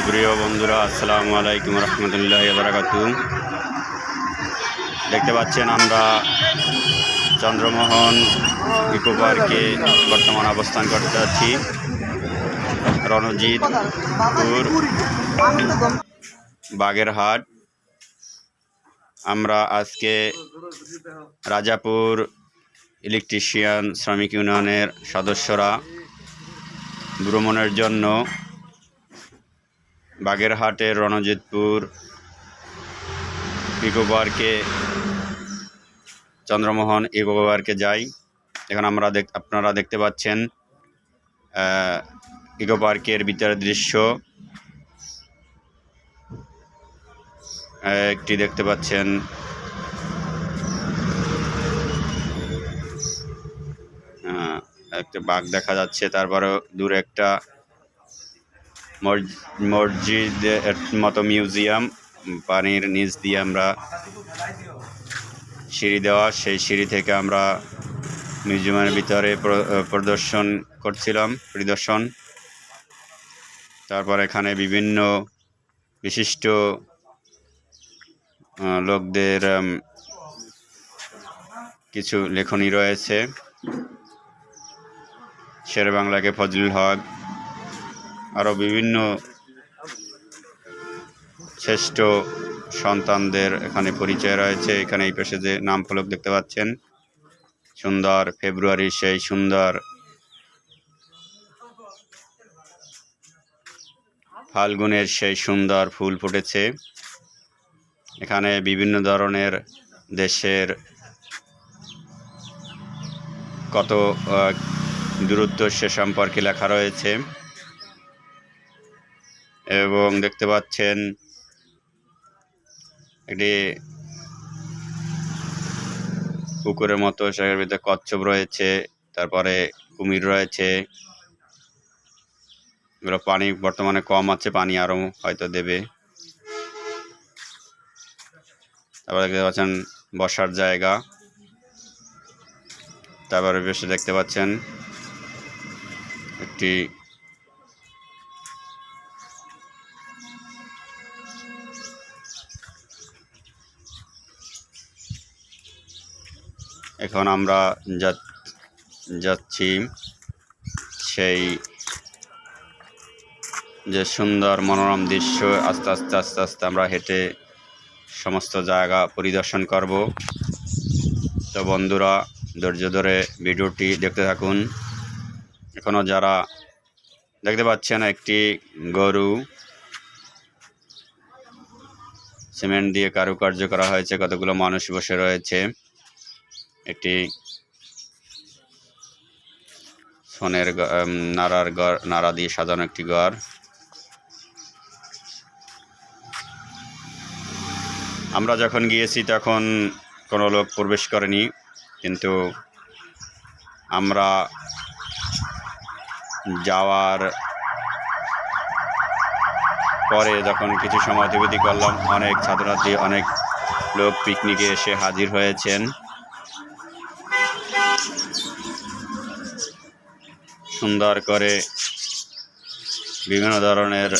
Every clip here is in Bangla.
সুপ্রিয় বন্ধুরা, আসসালামু আলাইকুম রহমতুল্লাহ বারাকাতু দেখতে পাচ্ছেন আমরা চন্দ্রমোহন ইকো পার্কে বর্তমান অবস্থান করতে আছি রণজিৎপুর বাগেরহাট। আমরা আজকে রাজাপুর ইলেকট্রিশিয়ান শ্রমিক ইউনিয়নের সদস্যরা ভ্রমণের জন্য বাগেরহাটের রণজিৎপুর ইকো পার্কে, চন্দ্রমোহন ইকো পার্কে যাই। এখন আমরা দেখ, আপনারা দেখতে পাচ্ছেন ইকো পার্কের ভিতরের দৃশ্য। একটি দেখতে পাচ্ছেন একটা বাঘ দেখা যাচ্ছে তারপরে দূরে একটা মসজ- মসজিদের মতো মিউজিয়াম, পানির নিচ দিয়ে আমরা সিঁড়ি দেওয়া, সেই সিঁড়ি থেকে আমরা মিউজিয়ামের ভিতরে প্র- প্রদর্শন করছিলাম, পরিদর্শন। তারপর এখানে বিভিন্ন বিশিষ্ট লোকদের কিছু লেখনী রয়েছে। শের বাংলাকে ফজলুল হক আরও বিভিন্ন শ্রেষ্ঠ সন্তানদের এখানে পরিচয় রয়েছে। এখানে এই পাশে যে নাম ফলক দেখতে পাচ্ছেন, সুন্দর ফেব্রুয়ারি সেই সুন্দর ফাল্গুনের সেই সুন্দর ফুল ফুটেছে। এখানে বিভিন্ন ধরনের দেশের কত দূরত্ব সে সম্পর্কে লেখা রয়েছে। এবং দেখতে পাচ্ছেন একটি পুকুরের মতো সেটার ভিতরে কচ্ছপ রয়েছে, তারপরে কুমির রয়েছে। এগুলো পানি বর্তমানে কম আছে, পানি আরও হয়তো দেবে। তারপরে দেখতে পাচ্ছেন বসার জায়গা। তারপরে বেশি দেখতে পাচ্ছেন একটি এখন আমরা যাচ্ছি সেই যে সুন্দর মনোরম দৃশ্য, আস্তে আস্তে আস্তে আস্তে আমরা হেঁটে সমস্ত জায়গা পরিদর্শন করব। তো বন্ধুরা, ধৈর্য ধরে ভিডিওটি দেখতে থাকুন। এখনও যারা দেখতে পাচ্ছেন একটি গরু, সিমেন্ট দিয়ে কারুকার্য করা হয়েছে, কতগুলো মানুষ বসে রয়েছে। একটি সোনের নাড়ার ঘর নাড়া দিয়ে সাজানো একটি ঘর। আমরা যখন গিয়েছি তখন কোনো লোক প্রবেশ করেনি, কিন্তু আমরা যাওয়ার পরে যখন কিছু সময় অতিবাহিত করলাম, অনেক ছাত্রছাত্রী, অনেক লোক পিকনিকে এসে হাজির হয়েছেন। সুন্দর করে বিভিন্ন ধরনের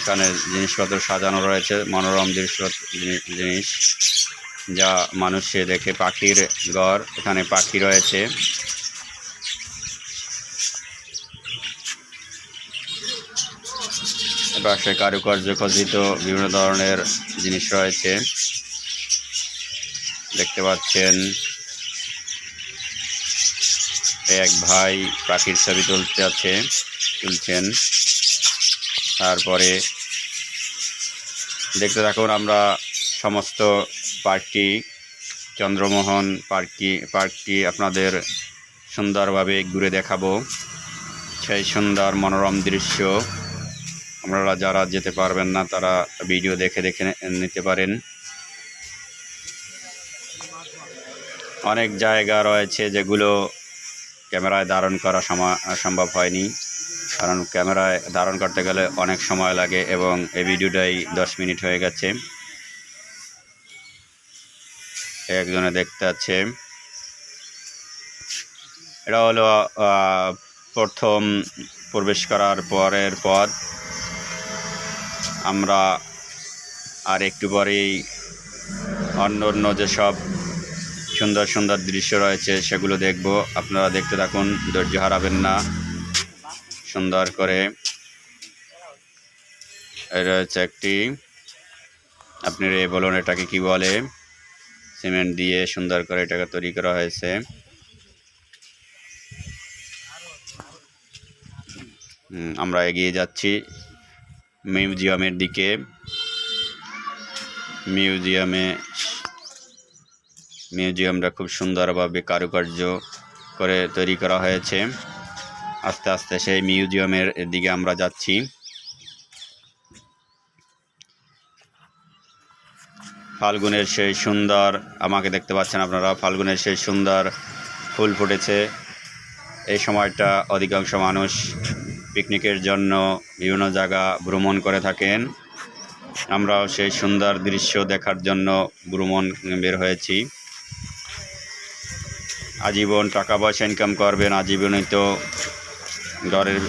এখানে জিনিসপত্র সাজানো রয়েছে, মনোরম দৃশ্য জিনি- জিনিস যা মানুষে দেখে পাখির ঘর, এখানে পাখি রয়েছে। পাশে কারুকার্য খচিত বিভিন্ন ধরনের জিনিস রয়েছে। দেখতে পাচ্ছেন এক ভাই পাখির ছবি তুলতে আছে, তুলছেন। তারপরে দেখতে থাকুন আমরা সমস্ত পার্কটি, চন্দ্রমোহন পার্কটি পার্কটি আপনাদের সুন্দরভাবে ঘুরে দেখাবো। সেই সুন্দর মনোরম দৃশ্য আপনারা যারা যেতে পারবেন না, তারা ভিডিও দেখে দেখে নিতে পারেন। অনেক জায়গা রয়েছে যেগুলো ক্যামেরায় ধারণ করা সম্ভব হয়নি। কারণ ক্যামেরায় ধারণ করতে গেলে অনেক সময় লাগে এবং এই ভিডিওটাই দশ মিনিট হয়ে গেছে। একজনে দেখতে আছে। এটা হলো প্রথম প্রবেশ করার পরের পর আমরা আর একটু পরেই অন্য অন্য যেসব সুন্দর সুন্দর দৃশ্য রয়েছে, সেগুলো দেখব। আপনারা দেখতে থাকুন, ধৈর্য হারাবেন না। সুন্দর করে। রয়েছে একটি, আপনি রে বলুন এটাকে কি বলে? সিমেন্ট দিয়ে সুন্দর করে এটাকে তৈরি করা হয়েছে। আমরা এগিয়ে যাচ্ছি মিউজিয়ামের দিকে। মিউজিয়ামে মিউজিয়ামটা খুব সুন্দরভাবে কারুকার্য করে তৈরি করা হয়েছে। আস্তে আস্তে সেই মিউজিয়ামের দিকে আমরা যাচ্ছি। ফাল্গুনের সেই সুন্দর, আমাকে দেখতে পাচ্ছেন আপনারা, ফাল্গুনের সেই সুন্দর ফুল ফুটেছে। এই সময়টা অধিকাংশ মানুষ পিকনিকের জন্য বিভিন্ন জায়গা ভ্রমণ করে থাকেন। আমরাও সেই সুন্দর দৃশ্য দেখার জন্য ভ্রমণ বের হয়েছি। আজীবন টাকা পয়সা ইনকাম করবেন, আজীবনই তো ঘরের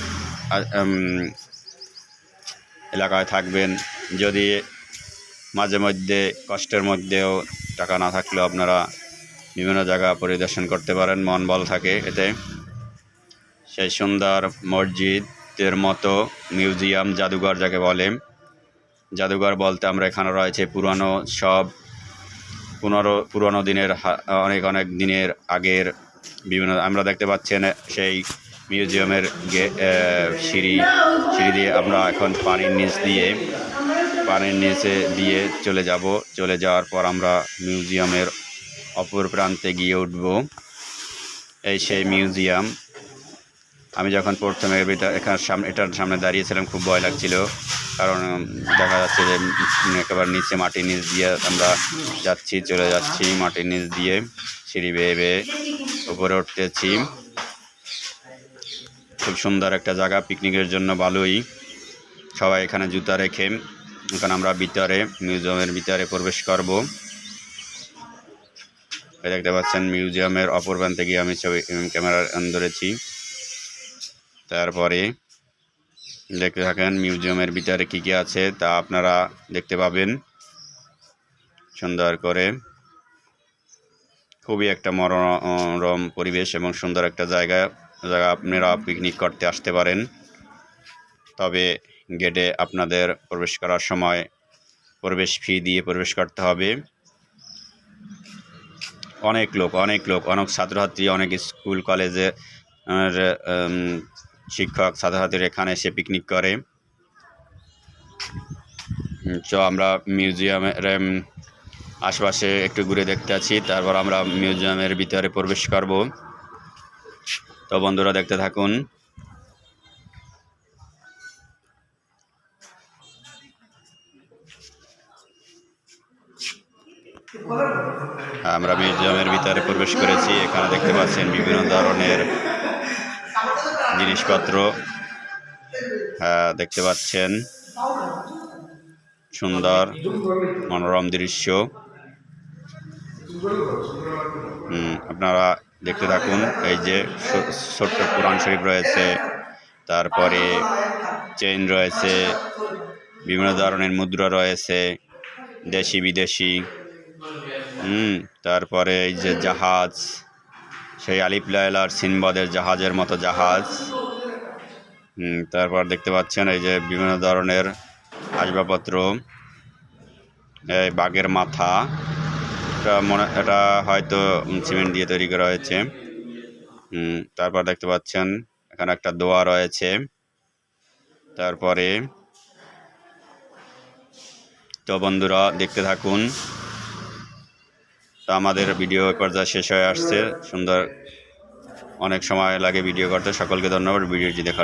এলাকায় থাকবেন। যদি মাঝে মধ্যে, কষ্টের মধ্যেও টাকা না থাকলেও আপনারা বিভিন্ন জায়গা পরিদর্শন করতে পারেন, মন বল থাকে এতে। সেই সুন্দর মসজিদের মতো মিউজিয়াম, জাদুঘর যাকে বলে। জাদুঘর বলতে আমরা এখানে রয়েছে পুরানো সব পুনরো, পুরনো দিনের অনেক অনেক দিনের আগের বিভিন্ন, আমরা দেখতে পাচ্ছেন সেই মিউজিয়ামের গে সিঁড়ি সিঁড়ি দিয়ে আমরা এখন পানির নিচ দিয়ে, পানির নিচে দিয়ে চলে যাব। চলে যাওয়ার পর আমরা মিউজিয়ামের অপর প্রান্তে গিয়ে উঠব। এই সেই মিউজিয়াম আমি যখন প্রথমে এখানে সামনে এটার সামনে দাঁড়িয়েছিলাম, খুব ভয় লাগছিল। কারণ দেখা যাচ্ছে যে একেবারে নিচে মাটির নিচ দিয়ে আমরা যাচ্ছি, চলে যাচ্ছি মাটির নিচ দিয়ে, সিঁড়ি বেয়ে বেয়ে উপরে উঠতেছি। খুব সুন্দর একটা জায়গা, পিকনিকের জন্য ভালোই সবাই এখানে জুতা রেখে, এখন আমরা ভিতরে, মিউজিয়ামের ভিতরে প্রবেশ করব। দেখতে পাচ্ছেন, মিউজিয়ামের অপর প্রান্তে গিয়ে আমি ছবি ক্যামেরা ধরেছি তারপরে দেখতে থাকেন মিউজিয়ামের ভিতরে কী কী আছে তা আপনারা দেখতে পাবেন। সুন্দর করে। খুবই একটা মনোরম পরিবেশ এবং সুন্দর একটা জায়গা জায়গা আপনারা পিকনিক করতে আসতে পারেন। তবে গেটে আপনাদের প্রবেশ করার সময় প্রবেশ ফি দিয়ে প্রবেশ করতে হবে। অনেক লোক অনেক লোক অনেক ছাত্রছাত্রী অনেক স্কুল কলেজে আর, উম, শিক্ষক ছাত্রছাত্রীরা এখানে এসে পিকনিক করে। তো আমরা মিউজিয়ামের আশপাশে একটু ঘুরে দেখতে আছি, তারপর আমরা মিউজিয়ামের ভিতরে প্রবেশ করব। তো বন্ধুরা, দেখতে থাকুন। আমরা মিউজিয়ামের ভিতরে প্রবেশ করেছি, এখানে দেখতে পাচ্ছেন বিভিন্ন ধরনের জিনিসপত্র হ্যাঁ, দেখতে পাচ্ছেন। সুন্দর মনোরম দৃশ্য। আপনারা দেখতে থাকুন এই যে ছোট্ট কোরআন শরীফ রয়েছে তারপরে চেইন রয়েছে বিভিন্ন ধরনের মুদ্রা রয়েছে দেশি বিদেশি তারপরে এই যে জাহাজ সেই আলিফ লায়লার সিনবাদের জাহাজের মতো জাহাজ। তারপর দেখতে পাচ্ছেন এই যে বিভিন্ন ধরনের আসবাবপত্র, এই বাঘের মাথা। এটা মনে এটা হয়তো সিমেন্ট দিয়ে তৈরি করা হয়েছে। তারপর দেখতে পাচ্ছেন এখানে একটা দোয়া রয়েছে। তারপরে তো বন্ধুরা দেখতে থাকুন তো আমাদের ভিডিও পর্যায়ে শেষ হয়ে আসছে। সুন্দর অনেক সময় লাগে ভিডিও করতে। সকলকে ধন্যবাদ। ভিডিওটি দেখা